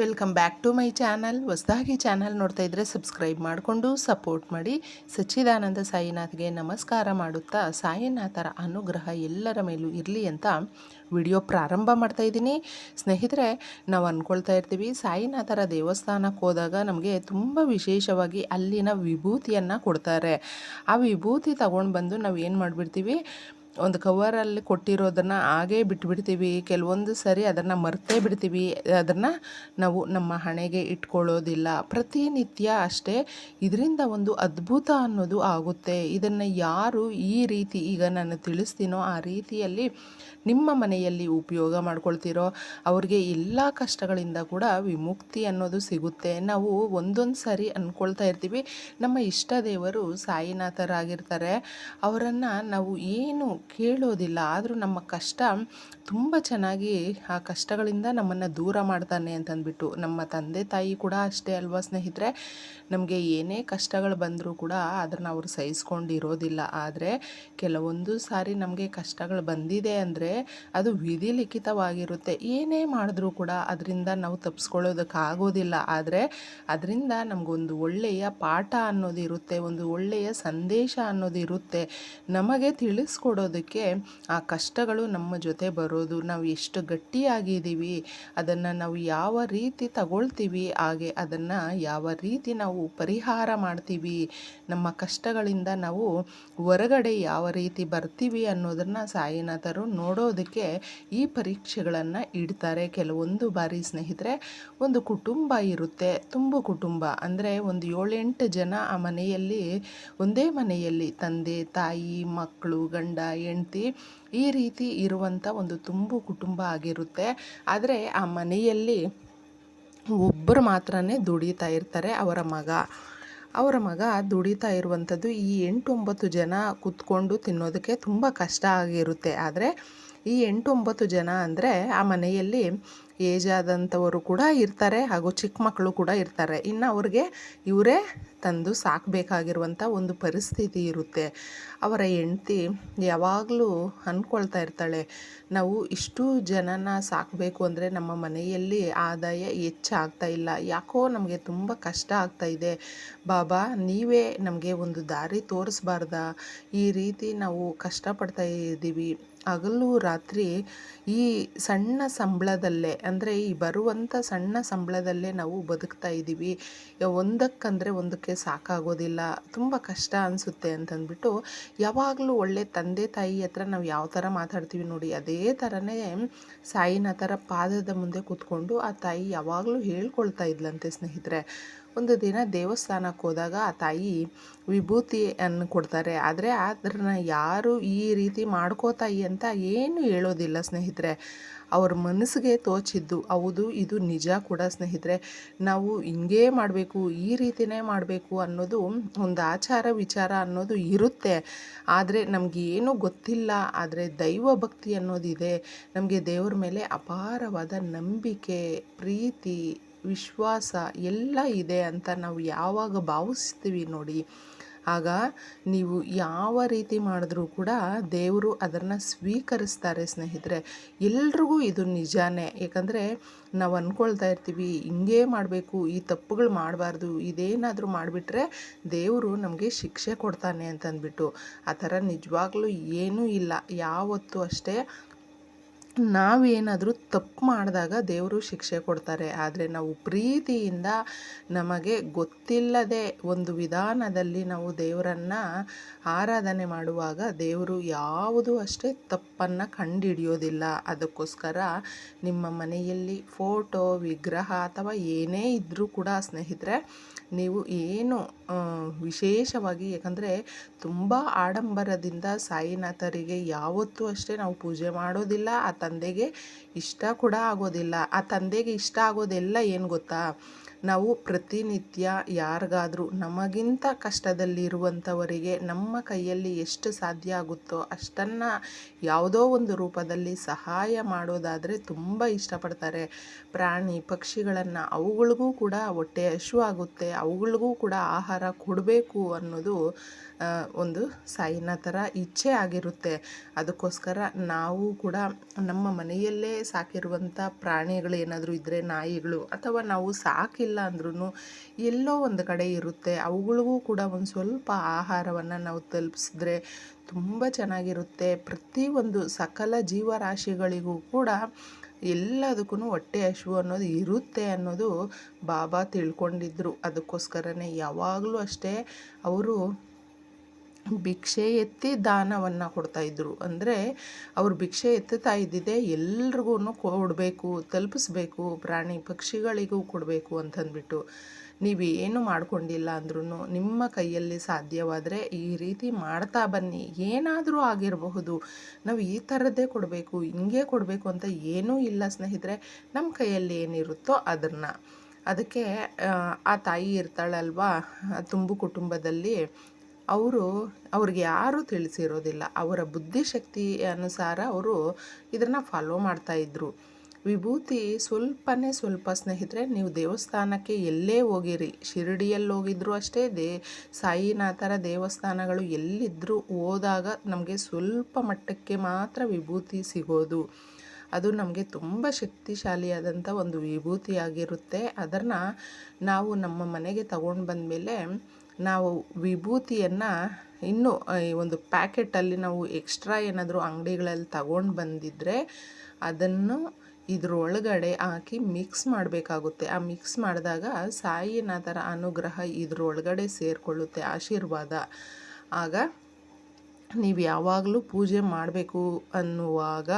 Welcome back to my channel ಹೊಸದಾಗಿ channel ನೋಡ್ತಾ ಇದ್ದರೆ ಸಬ್ಸ್ಕ್ರೈಬ್ ಮಾಡಿಕೊಂಡು ಸಪೋರ್ಟ್ ಮಾಡಿ. ಸಚ್ಚಿದಾನಂದ ಸಾಯಿನಾಥ್ಗೆ ನಮಸ್ಕಾರ ಮಾಡುತ್ತಾ, ಸಾಯಿನಾಥರ ಅನುಗ್ರಹ ಎಲ್ಲರ ಮೇಲೂ ಇರಲಿ ಅಂತ ವಿಡಿಯೋ ಪ್ರಾರಂಭ ಮಾಡ್ತಾ ಇದ್ದೀನಿ. ಸ್ನೇಹಿತರೆ, ನಾವು ಅಂದ್ಕೊಳ್ತಾ ಇರ್ತೀವಿ, ಸಾಯಿನಾಥರ ದೇವಸ್ಥಾನಕ್ಕೆ ಹೋದಾಗ ನಮಗೆ ತುಂಬ ವಿಶೇಷವಾಗಿ ಅಲ್ಲಿನ ವಿಭೂತಿಯನ್ನು ಕೊಡ್ತಾರೆ. ಆ ವಿಭೂತಿ ತಗೊಂಡು ಬಂದು ನಾವು ಏನು ಮಾಡಿಬಿಡ್ತೀವಿ? ಒಂದು ಕವರಲ್ಲಿ ಕೊಟ್ಟಿರೋದನ್ನು ಹಾಗೇ ಬಿಟ್ಬಿಡ್ತೀವಿ. ಕೆಲವೊಂದು ಸರಿ ಅದನ್ನು ಮರ್ತೇ ಬಿಡ್ತೀವಿ. ಅದನ್ನು ನಾವು ನಮ್ಮ ಹಣೆಗೆ ಇಟ್ಕೊಳ್ಳೋದಿಲ್ಲ. ಪ್ರತಿನಿತ್ಯ ಅಷ್ಟೇ ಇದರಿಂದ ಒಂದು ಅದ್ಭುತ ಅನ್ನೋದು ಆಗುತ್ತೆ. ಇದನ್ನು ಯಾರು ಈ ರೀತಿ ಈಗ ನಾನು ತಿಳಿಸ್ತೀನೋ ಆ ರೀತಿಯಲ್ಲಿ ನಿಮ್ಮ ಮನೆಯಲ್ಲಿ ಉಪಯೋಗ ಮಾಡ್ಕೊಳ್ತಿರೋ, ಅವ್ರಿಗೆ ಎಲ್ಲ ಕಷ್ಟಗಳಿಂದ ಕೂಡ ವಿಮುಕ್ತಿ ಅನ್ನೋದು ಸಿಗುತ್ತೆ. ನಾವು ಒಂದೊಂದು ಸಾರಿ ಅಂದ್ಕೊಳ್ತಾ ಇರ್ತೀವಿ. ನಮ್ಮ ಇಷ್ಟ ದೇವರು ಸಾಯಿನಾಥರಾಗಿರ್ತಾರೆ. ಅವರನ್ನು ನಾವು ಏನು ಕೇಳೋದಿಲ್ಲ. ಆದರೂ ನಮ್ಮ ಕಷ್ಟ ತುಂಬ ಚೆನ್ನಾಗಿ ಆ ಕಷ್ಟಗಳಿಂದ ನಮ್ಮನ್ನು ದೂರ ಮಾಡ್ತಾನೆ ಅಂತಂದ್ಬಿಟ್ಟು, ನಮ್ಮ ತಂದೆ ತಾಯಿ ಕೂಡ ಅಷ್ಟೇ ಅಲ್ವಾ ಸ್ನೇಹಿತರೆ? ನಮಗೆ ಏನೇ ಕಷ್ಟಗಳು ಬಂದರೂ ಕೂಡ ಅದನ್ನು ಅವರು ಸಹಿಸ್ಕೊಂಡಿರೋದಿಲ್ಲ. ಆದರೆ ಕೆಲವೊಂದು ಸಾರಿ ನಮಗೆ ಕಷ್ಟಗಳು ಬಂದಿದೆ ಅಂದರೆ ಅದು ವಿಧಿ ಲಿಖಿತವಾಗಿರುತ್ತೆ. ಏನೇ ಮಾಡಿದ್ರೂ ಕೂಡ ಅದರಿಂದ ನಾವು ತಪ್ಪಿಸ್ಕೊಳ್ಳೋದಕ್ಕಾಗೋದಿಲ್ಲ ಆದರೆ ಅದರಿಂದ ನಮಗೊಂದು ಒಳ್ಳೆಯ ಪಾಠ ಅನ್ನೋದು ಇರುತ್ತೆ ಒಂದು ಒಳ್ಳೆಯ ಸಂದೇಶ ಅನ್ನೋದು ಇರುತ್ತೆ ನಮಗೆ ತಿಳಿಸ್ಕೊಡೋದಕ್ಕೆ ಆ ಕಷ್ಟಗಳು ನಮ್ಮ ಜೊತೆ ಬರೋದು, ನಾವು ಎಷ್ಟು ಗಟ್ಟಿಯಾಗಿದ್ದೀವಿ, ಅದನ್ನು ನಾವು ಯಾವ ರೀತಿ ತಗೊಳ್ತೀವಿ, ಹಾಗೆ ಅದನ್ನು ಯಾವ ರೀತಿ ನಾವು ಪರಿಹಾರ ಮಾಡ್ತೀವಿ, ನಮ್ಮ ಕಷ್ಟಗಳಿಂದ ನಾವು ಹೊರಗಡೆ ಯಾವ ರೀತಿ ಬರ್ತೀವಿ ಅನ್ನೋದನ್ನು ಸಾಯಿನಾಥರು ನೋಡೋದಕ್ಕೆ ಈ ಪರೀಕ್ಷೆಗಳನ್ನು ಇಡ್ತಾರೆ. ಕೆಲವೊಂದು ಬಾರಿ ಸ್ನೇಹಿತರೆ, ಒಂದು ಕುಟುಂಬ ಇರುತ್ತೆ, ತುಂಬ ಕುಟುಂಬ. ಅಂದರೆ ಒಂದು ಏಳೆಂಟು ಜನ ಆ ಮನೆಯಲ್ಲಿ, ಒಂದೇ ಮನೆಯಲ್ಲಿ, ತಂದೆ, ತಾಯಿ, ಮಕ್ಕಳು, ಗಂಡ ಹೆಂಡ್ತಿ, ಈ ರೀತಿ ಇರುವಂಥ ಒಂದು ತುಂಬು ಕುಟುಂಬ ಆಗಿರುತ್ತೆ. ಆದರೆ ಆ ಮನೆಯಲ್ಲಿ ಒಬ್ಬರು ಮಾತ್ರ ದುಡಿತಾ ಇರ್ತಾರೆ ಅವರ ಮಗ. ಅವರ ಮಗ ದುಡಿತಾ ಇರುವಂಥದ್ದು ಈ ಎಂಟು ಒಂಬತ್ತು ಜನ ಕೂತ್ಕೊಂಡು ತಿನ್ನೋದಕ್ಕೆ ತುಂಬ ಕಷ್ಟ ಆಗಿರುತ್ತೆ. ಆದರೆ ಈ ಎಂಟು ಒಂಬತ್ತು ಜನ ಅಂದರೆ ಆ ಮನೆಯಲ್ಲಿ ಏಜ್ ಆದಂಥವರು ಕೂಡ ಇರ್ತಾರೆ ಹಾಗೂ ಚಿಕ್ಕ ಮಕ್ಕಳು ಕೂಡ ಇರ್ತಾರೆ. ಇನ್ನು ಅವ್ರಿಗೆ ಇವರೇ ತಂದು ಸಾಕಬೇಕಾಗಿರುವಂಥ ಒಂದು ಪರಿಸ್ಥಿತಿ ಇರುತ್ತೆ. ಅವರ ಹೆಂಡ್ತಿ ಯಾವಾಗಲೂ ಅಂದ್ಕೊಳ್ತಾ ಇರ್ತಾಳೆ, ನಾವು ಇಷ್ಟು ಜನನ ಸಾಕಬೇಕು ಅಂದರೆ ನಮ್ಮ ಮನೆಯಲ್ಲಿ ಆದಾಯ ಹೆಚ್ಚಾಗ್ತಾ ಇಲ್ಲ. ಯಾಕೋ ನಮಗೆ ತುಂಬ ಕಷ್ಟ ಆಗ್ತಾ ಇದೆ. ಬಾಬಾ, ನೀವೇ ನಮಗೆ ಒಂದು ದಾರಿ ತೋರಿಸ್ಬಾರ್ದಾ? ಈ ರೀತಿ ನಾವು ಕಷ್ಟಪಡ್ತಾ ಇದ್ದೀವಿ. ಹಗಲು ರಾತ್ರಿ ಈ ಸಣ್ಣ ಸಂಬಳದಲ್ಲೇ, ಅಂದರೆ ಈ ಬರುವಂಥ ಸಣ್ಣ ಸಂಬಳದಲ್ಲೇ ನಾವು ಬದುಕ್ತಾ ಇದ್ದೀವಿ. ಒಂದಕ್ಕಂದರೆ ಒಂದಕ್ಕೆ ಸಾಕಾಗೋದಿಲ್ಲ. ತುಂಬ ಕಷ್ಟ ಅನಿಸುತ್ತೆ ಅಂತಂದ್ಬಿಟ್ಟು ಯಾವಾಗಲೂ ಒಳ್ಳೆ ತಂದೆ ತಾಯಿ ಹತ್ರ ನಾವು ಯಾವ ಥರ ಮಾತಾಡ್ತೀವಿ ನೋಡಿ, ಅದೇ ಥರನೇ ಸಾಯಿನಾಥರ ಪಾದದ ಮುಂದೆ ಕೂತ್ಕೊಂಡು ಆ ತಾಯಿ ಯಾವಾಗಲೂ ಹೇಳ್ಕೊಳ್ತಾ ಇದ್ಲಂತೆ ಸ್ನೇಹಿತರೆ. ಒಂದು ದಿನ ದೇವಸ್ಥಾನಕ್ಕೆ ಹೋದಾಗ ಆ ತಾಯಿ ವಿಭೂತಿಯನ್ನು ಕೊಡ್ತಾರೆ. ಆದರೆ ಅದನ್ನ ಯಾರು ಈ ರೀತಿ ಮಾಡ್ಕೋತಾಯಿ ಅಂತ ಏನು ಹೇಳೋದಿಲ್ಲ ಸ್ನೇಹಿತರೆ. ಅವ್ರ ಮನಸ್ಸಿಗೆ ತೋಚಿದ್ದು, ಹೌದು, ಇದು ನಿಜ ಕೂಡ ಸ್ನೇಹಿತರೆ. ನಾವು ಹಿಂಗೇ ಮಾಡಬೇಕು, ಈ ರೀತಿಯೇ ಮಾಡಬೇಕು ಅನ್ನೋದು ಒಂದು ಆಚಾರ ವಿಚಾರ ಅನ್ನೋದು ಇರುತ್ತೆ. ಆದರೆ ನಮಗೇನು ಗೊತ್ತಿಲ್ಲ, ಆದರೆ ದೈವ ಭಕ್ತಿ ಅನ್ನೋದಿದೆ. ನಮಗೆ ದೇವ್ರ ಮೇಲೆ ಅಪಾರವಾದ ನಂಬಿಕೆ, ಪ್ರೀತಿ ವಿಶ್ವಾಸ ಎಲ್ಲ ಇದೆ ಅಂತ ನಾವು ಯಾವಾಗ ಭಾವಿಸ್ತೀವಿ ನೋಡಿ. ಆಗ ನೀವು ಯಾವ ರೀತಿ ಮಾಡಿದ್ರೂ ಕೂಡ ದೇವರು ಅದನ್ನು ಸ್ವೀಕರಿಸ್ತಾರೆ ಸ್ನೇಹಿತರೆ. ಎಲ್ರಿಗೂ ಇದು ನಿಜಾನೇ. ಯಾಕಂದರೆ ನಾವು ಅಂದ್ಕೊಳ್ತಾ ಇರ್ತೀವಿ, ಹಿಂಗೇ ಮಾಡಬೇಕು, ಈ ತಪ್ಪುಗಳು ಮಾಡಬಾರ್ದು, ಇದೇನಾದರೂ ಮಾಡಿಬಿಟ್ರೆ ದೇವರು ನಮಗೆ ಶಿಕ್ಷೆ ಕೊಡ್ತಾನೆ ಅಂತಂದ್ಬಿಟ್ಟು. ಆ ಥರ ನಿಜವಾಗ್ಲೂ ಏನೂ ಇಲ್ಲ. ಯಾವತ್ತೂ ಅಷ್ಟೇ ನಾವೇನಾದರೂ ತಪ್ಪು ಮಾಡಿದಾಗ ದೇವರು ಶಿಕ್ಷೆ ಕೊಡ್ತಾರೆ. ಆದರೆ ನಾವು ಪ್ರೀತಿಯಿಂದ ನಮಗೆ ಗೊತ್ತಿಲ್ಲದೆ ಒಂದು ವಿಧಾನದಲ್ಲಿ ನಾವು ದೇವರನ್ನು ಆರಾಧನೆ ಮಾಡುವಾಗ ದೇವರು ಯಾವುದು ಅಷ್ಟೇ ತಪ್ಪನ್ನು ಕಂಡುಹಿಡಿಯೋದಿಲ್ಲ ಅದಕ್ಕೋಸ್ಕರ ನಿಮ್ಮ ಮನೆಯಲ್ಲಿ ಫೋಟೋ, ವಿಗ್ರಹ ಅಥವಾ ಏನೇ ಇದ್ದರೂ ಕೂಡ ಸ್ನೇಹಿತರೆ ನೀವು ಏನು ವಿಶೇಷವಾಗಿ ಯಾಕಂದರೆ ತುಂಬ ಆಡಂಬರದಿಂದ ಸಾಯಿನಾಥರಿಗೆ ಯಾವತ್ತೂ ಅಷ್ಟೇ ನಾವು ಪೂಜೆ ಮಾಡೋದಿಲ್ಲ, ಆ ತಂದೆಗೆ ಇಷ್ಟ ಕೂಡ ಆಗೋದಿಲ್ಲ. ಆ ತಂದೆಗೆ ಇಷ್ಟ ಆಗೋದೆಲ್ಲ ಏನು ಗೊತ್ತಾ? ನಾವು ಪ್ರತಿನಿತ್ಯ ಯಾರಿಗಾದರೂ ನಮಗಿಂತ ಕಷ್ಟದಲ್ಲಿರುವಂಥವರಿಗೆ ನಮ್ಮ ಕೈಯಲ್ಲಿ ಎಷ್ಟು ಸಾಧ್ಯ ಆಗುತ್ತೋ ಅಷ್ಟನ್ನು ಯಾವುದೋ ಒಂದು ರೂಪದಲ್ಲಿ ಸಹಾಯ ಮಾಡೋದಾದರೆ ತುಂಬ ಇಷ್ಟಪಡ್ತಾರೆ. ಪ್ರಾಣಿ ಪಕ್ಷಿಗಳನ್ನು ಅವುಗಳಿಗೂ ಕೂಡ ಹೊಟ್ಟೆ ಹಶು ಆಗುತ್ತೆ, ಅವುಗಳಿಗೂ ಕೂಡ ಆಹಾರ ಕೊಡಬೇಕು ಅನ್ನೋದು ಒಂದು ಸಾಯಿನ ಥರ ಇಚ್ಛೆ ಆಗಿರುತ್ತೆ. ಅದಕ್ಕೋಸ್ಕರ ನಾವು ಕೂಡ ನಮ್ಮ ಮನೆಯಲ್ಲೇ ಸಾಕಿರುವಂಥ ಪ್ರಾಣಿಗಳು ಏನಾದರೂ ಇದ್ದರೆ ನಾಯಿಗಳು ಅಥವಾ ನಾವು ಸಾಕಿಲ್ಲ ಅಂದ್ರೂ ಎಲ್ಲೋ ಒಂದು ಕಡೆ ಇರುತ್ತೆ. ಅವುಗಳಿಗೂ ಕೂಡ ಒಂದು ಸ್ವಲ್ಪ ಆಹಾರವನ್ನು ನಾವು ತಲುಪಿಸಿದ್ರೆ ತುಂಬ ಚೆನ್ನಾಗಿರುತ್ತೆ. ಪ್ರತಿಯೊಂದು ಸಕಲ ಜೀವರಾಶಿಗಳಿಗೂ ಕೂಡ ಎಲ್ಲದಕ್ಕೂ ಹೊಟ್ಟೆ ಹಶು ಅನ್ನೋದು ಇರುತ್ತೆ ಅನ್ನೋದು ಬಾಬಾ ತಿಳ್ಕೊಂಡಿದ್ರು. ಅದಕ್ಕೋಸ್ಕರನೇ ಯಾವಾಗಲೂ ಅಷ್ಟೇ ಅವರು ಭಿಕ್ಷೆ ಎತ್ತಿ ದಾನವನ್ನು ಕೊಡ್ತಾಯಿದ್ರು ಅಂದರೆ ಅವರು ಭಿಕ್ಷೆ ಎತ್ತುತ್ತಾ ಇದ್ದಿದ್ದೆ ಎಲ್ರಿಗೂ ಕೊಡಬೇಕು ತಲುಪಿಸ್ಬೇಕು ಪ್ರಾಣಿ ಪಕ್ಷಿಗಳಿಗೂ ಕೊಡಬೇಕು ಅಂತಂದ್ಬಿಟ್ಟು. ನೀವು ಏನು ಮಾಡ್ಕೊಂಡಿಲ್ಲ ಅಂದ್ರೂ ನಿಮ್ಮ ಕೈಯಲ್ಲಿ ಸಾಧ್ಯವಾದರೆ ಈ ರೀತಿ ಮಾಡ್ತಾ ಬನ್ನಿ. ಏನಾದರೂ ಆಗಿರಬಹುದು. ನಾವು ಈ ಥರದ್ದೇ ಕೊಡಬೇಕು ಹಿಂಗೆ ಕೊಡಬೇಕು ಅಂತ ಏನೂ ಇಲ್ಲ ಸ್ನೇಹಿತರೆ. ನಮ್ಮ ಕೈಯಲ್ಲಿ ಏನಿರುತ್ತೋ ಅದನ್ನು ಅದಕ್ಕೆ ಆ, ತಾಯಿ ಇರ್ತಾಳಲ್ವಾ ತುಂಬು ಕುಟುಂಬದಲ್ಲಿ ಅವರು ಅವ್ರಿಗೆ ಯಾರೂ ತಿಳಿಸಿರೋದಿಲ್ಲ. ಅವರ ಬುದ್ಧಿಶಕ್ತಿ ಅನುಸಾರ ಅವರು ಇದನ್ನು ಫಾಲೋ ಮಾಡ್ತಾಯಿದ್ರು ವಿಭೂತಿ ಸ್ವಲ್ಪನೇ ಸ್ವಲ್ಪ ಸ್ನೇಹಿತರೆ, ನೀವು ದೇವಸ್ಥಾನಕ್ಕೆ ಎಲ್ಲೇ ಹೋಗಿರಿ. ಶಿರಡಿಯಲ್ಲಿ ಹೋಗಿದ್ರು ಅಷ್ಟೇ, ದೇ ಸಾಯಿನಾಥರ ದೇವಸ್ಥಾನಗಳು ಎಲ್ಲಿದ್ದರೂ ಹೋದಾಗ ನಮಗೆ ಸ್ವಲ್ಪ ಮಟ್ಟಕ್ಕೆ ಮಾತ್ರ ವಿಭೂತಿ ಸಿಗೋದು. ಅದು ನಮಗೆ ತುಂಬ ಶಕ್ತಿಶಾಲಿಯಾದಂಥ ಒಂದು ವಿಭೂತಿಯಾಗಿರುತ್ತೆ. ಅದನ್ನು ನಾವು ನಮ್ಮ ಮನೆಗೆ ತಗೊಂಡು ಬಂದಮೇಲೆ ನಾವು ವಿಭೂತಿಯನ್ನು ಇನ್ನೂ, ಈ ಒಂದು ಪ್ಯಾಕೆಟಲ್ಲಿ ನಾವು ಎಕ್ಸ್ಟ್ರಾ ಏನಾದರೂ ಅಂಗಡಿಗಳಲ್ಲಿ ತಗೊಂಡು ಬಂದಿದ್ದರೆ ಅದನ್ನು ಇದರೊಳಗಡೆ ಹಾಕಿ ಮಿಕ್ಸ್ ಮಾಡಬೇಕಾಗುತ್ತೆ. ಆ ಮಿಕ್ಸ್ ಮಾಡಿದಾಗ ಸಾಯಿನಾಥರ ಅನುಗ್ರಹ ಇದರೊಳಗಡೆ ಸೇರಿಕೊಳ್ಳುತ್ತೆ, ಆಶೀರ್ವಾದ. ಆಗ ನೀವು ಯಾವಾಗಲೂ ಪೂಜೆ ಮಾಡಬೇಕು ಅನ್ನುವಾಗ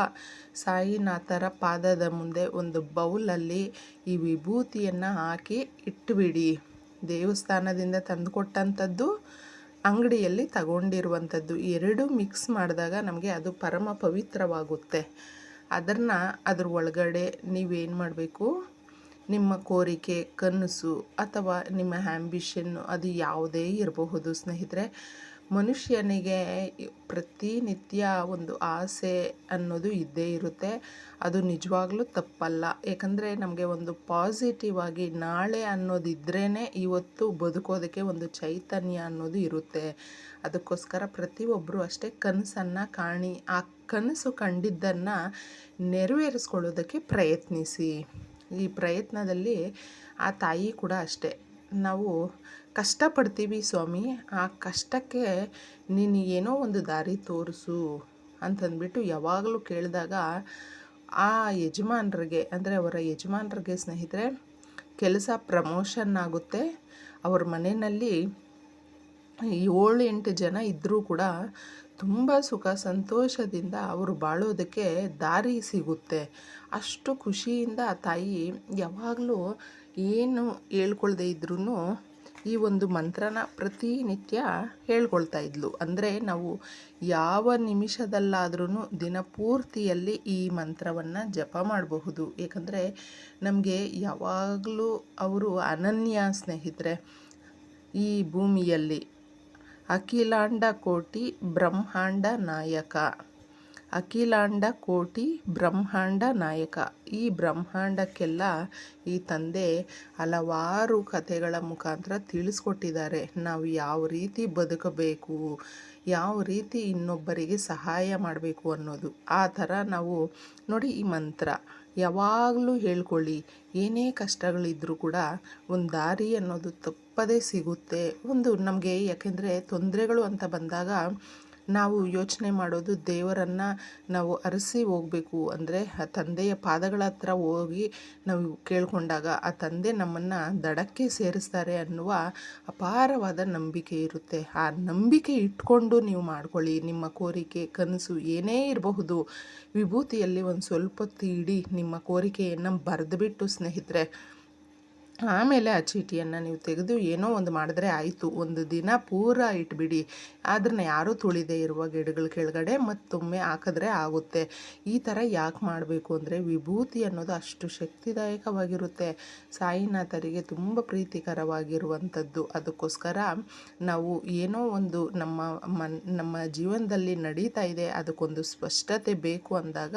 ಸಾಯಿನಾಥರ ಪಾದದ ಮುಂದೆ ಒಂದು ಬೌಲಲ್ಲಿ ಈ ವಿಭೂತಿಯನ್ನು ಹಾಕಿ ಇಟ್ಟುಬಿಡಿ ದೇವಸ್ಥಾನದಿಂದ ತಂದುಕೊಟ್ಟಂಥದ್ದು ಅಂಗಡಿಯಲ್ಲಿ ತಗೊಂಡಿರುವಂಥದ್ದು. ಎರಡು ಮಿಕ್ಸ್ ಮಾಡಿದಾಗ ನಮಗೆ ಅದು ಪರಮ ಪವಿತ್ರವಾಗುತ್ತೆ. ಅದನ್ನು ಅದ್ರ ಒಳಗಡೆ ನೀವೇನು ಮಾಡಬೇಕು? ನಿಮ್ಮ ಕೋರಿಕೆ, ಕನಸು ಅಥವಾ ನಿಮ್ಮ ಆ್ಯಂಬಿಷನ್ನು ಅದು ಯಾವುದೇ ಇರಬಹುದು. ಸ್ನೇಹಿತರೆ ಮನುಷ್ಯನಿಗೆ ಪ್ರತಿನಿತ್ಯ ಒಂದು ಆಸೆ ಅನ್ನೋದು ಇದ್ದೇ ಇರುತ್ತೆ. ಅದು ನಿಜವಾಗ್ಲೂ ತಪ್ಪಲ್ಲ. ಯಾಕಂದರೆ ನಮಗೆ ಒಂದು ಪಾಸಿಟಿವ್ ಆಗಿ ನಾಳೆ ಅನ್ನೋದಿದ್ರೇ ಇವತ್ತು ಬದುಕೋದಕ್ಕೆ ಒಂದು ಚೈತನ್ಯ ಅನ್ನೋದು ಇರುತ್ತೆ. ಅದಕ್ಕೋಸ್ಕರ ಪ್ರತಿಯೊಬ್ಬರು ಅಷ್ಟೇ ಕನಸನ್ನು ಕಾಣಿ, ಆ ಕನಸು ಕಂಡಿದ್ದನ್ನು ನೆರವೇರಿಸ್ಕೊಳ್ಳೋದಕ್ಕೆ ಪ್ರಯತ್ನಿಸಿ. ಈ ಪ್ರಯತ್ನದಲ್ಲಿ ಆ ತಾಯಿ ಕೂಡ ಅಷ್ಟೇ. ನಾವು ಕಷ್ಟಪಡ್ತೀವಿ ಸ್ವಾಮಿ, ಆ ಕಷ್ಟಕ್ಕೆ ನೀನು ಏನೋ ಒಂದು ದಾರಿ ತೋರಿಸು ಅಂತಂದ್ಬಿಟ್ಟು ಯಾವಾಗಲೂ ಕೇಳಿದಾಗ ಆ ಯಜಮಾನ್ರಿಗೆ, ಅಂದರೆ ಅವರ ಯಜಮಾನ್ರಿಗೆ ಸ್ನೇಹಿತರೆ, ಕೆಲಸ ಪ್ರಮೋಷನ್ ಆಗುತ್ತೆ. ಅವ್ರ ಮನೆಯಲ್ಲಿ ಏಳು ಎಂಟು ಜನ ಇದ್ದರೂ ಕೂಡ ತುಂಬ ಸುಖ ಸಂತೋಷದಿಂದ ಅವರು ಬಾಳೋದಕ್ಕೆ ದಾರಿ ಸಿಗುತ್ತೆ. ಅಷ್ಟು ಖುಷಿಯಿಂದ ತಾಯಿ ಯಾವಾಗಲೂ ಏನು ಹೇಳ್ಕೊಳ್ದೇ ಇದ್ರೂ ಈ ಒಂದು ಮಂತ್ರನ ಪ್ರತಿನಿತ್ಯ ಹೇಳ್ಕೊಳ್ತಾ ಇದ್ಲು. ಅಂದರೆ ನಾವು ಯಾವ ನಿಮಿಷದಲ್ಲಾದ್ರೂ ದಿನಪೂರ್ತಿಯಲ್ಲಿ ಈ ಮಂತ್ರವನ್ನು ಜಪ ಮಾಡಬಹುದು. ಏಕೆಂದರೆ ನಮಗೆ ಯಾವಾಗಲೂ ಅವರು ಅನನ್ಯ ಸ್ನೇಹಿತರೆ, ಈ ಭೂಮಿಯಲ್ಲಿ ಅಖಿಲಾಂಡ ಕೋಟಿ ಬ್ರಹ್ಮಾಂಡ ನಾಯಕ. ಅಖಿಲಾಂಡ ಕೋಟಿ ಬ್ರಹ್ಮಾಂಡ ನಾಯಕ. ಈ ಬ್ರಹ್ಮಾಂಡಕ್ಕೆಲ್ಲ ಈ ತಂದೆ ಹಲವಾರು ಕಥೆಗಳ ಮುಖಾಂತರ ತಿಳಿಸ್ಕೊಟ್ಟಿದ್ದಾರೆ. ನಾವು ಯಾವ ರೀತಿ ಬದುಕಬೇಕು, ಯಾವ ರೀತಿ ಇನ್ನೊಬ್ಬರಿಗೆ ಸಹಾಯ ಮಾಡಬೇಕು ಅನ್ನೋದು. ಆ ಥರ ನಾವು ನೋಡಿ ಈ ಮಂತ್ರ. ಯಾವಾಗಲೂ ಹೇಳ್ಕೊಳ್ಳಿ, ಏನೇ ಕಷ್ಟಗಳಿದ್ದರೂ ಕೂಡ ಒಂದು ದಾರಿ ಅನ್ನೋದು ತಪ್ಪದೇ ಸಿಗುತ್ತೆ. ಒಂದು ನಮಗೆ ಯಾಕೆಂದರೆ ತೊಂದರೆಗಳು ಅಂತ ಬಂದಾಗ ನಾವು ಯೋಚನೆ ಮಾಡೋದು ದೇವರನ್ನು ನಾವು ಅರಸಿ ಹೋಗಬೇಕು. ಅಂದರೆ ಆ ತಂದೆಯ ಪಾದಗಳ ಹತ್ರ ಹೋಗಿ ನಾವು ಕೇಳಿಕೊಂಡಾಗ ಆ ತಂದೆ ನಮ್ಮನ್ನು ದಡಕ್ಕೆ ಸೇರಿಸ್ತಾರೆ ಅನ್ನುವ ಅಪಾರವಾದ ನಂಬಿಕೆ ಇರುತ್ತೆ. ಆ ನಂಬಿಕೆ ಇಟ್ಕೊಂಡು ನೀವು ಮಾಡ್ಕೊಳ್ಳಿ. ನಿಮ್ಮ ಕೋರಿಕೆ, ಕನಸು ಏನೇ ಇರಬಹುದು, ವಿಭೂತಿಯಲ್ಲಿ ಒಂದು ಸ್ವಲ್ಪ ತೀಡಿ ನಿಮ್ಮ ಕೋರಿಕೆಯನ್ನು ಬರೆದುಬಿಟ್ಟು ಸ್ನೇಹಿತರೆ ಆಮೇಲೆ ಆ ಚೀಟಿಯನ್ನು ನೀವು ತೆಗೆದು ಏನೋ ಒಂದು ಮಾಡಿದ್ರೆ ಆಯಿತು. ಒಂದು ದಿನ ಪೂರ ಇಟ್ಬಿಡಿ. ಅದನ್ನ ಯಾರೂ ತುಳಿದೆ ಇರುವ ಗಿಡಗಳ ಕೆಳಗಡೆ ಮತ್ತೊಮ್ಮೆ ಹಾಕಿದ್ರೆ ಆಗುತ್ತೆ. ಈ ಥರ ಯಾಕೆ ಮಾಡಬೇಕು ಅಂದರೆ ವಿಭೂತಿ ಅನ್ನೋದು ಅಷ್ಟು ಶಕ್ತಿದಾಯಕವಾಗಿರುತ್ತೆ. ಸಾಯಿನಾಥರಿಗೆ ತುಂಬ ಪ್ರೀತಿಕರವಾಗಿರುವಂಥದ್ದು. ಅದಕ್ಕೋಸ್ಕರ ನಾವು ಏನೋ ಒಂದು ನಮ್ಮ ಮನ್ ನಮ್ಮ ಜೀವನದಲ್ಲಿ ನಡೀತಾ ಇದೆ. ಅದಕ್ಕೊಂದು ಸ್ಪಷ್ಟತೆ ಬೇಕು ಅಂದಾಗ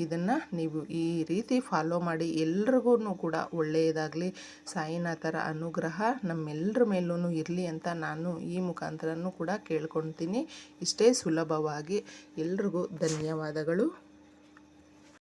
ಇದನ್ನು ನೀವು ಈ ರೀತಿ ಫಾಲೋ ಮಾಡಿ ಎಲ್ರಿಗೂ ಕೂಡ ಒಳ್ಳೆಯದಾಗಲಿ. ಸಾಯಿನಾಥರ ಅನುಗ್ರಹ ನಮ್ಮೆಲ್ಲರ ಮೇಲೂ ಇರಲಿ ಅಂತ ನಾನು ಈ ಮುಖಾಂತರನೂ ಕೂಡ ಕೇಳ್ಕೊತೀನಿ ಇಷ್ಟೇ ಸುಲಭವಾಗಿ ಎಲ್ರಿಗೂ ಧನ್ಯವಾದಗಳು.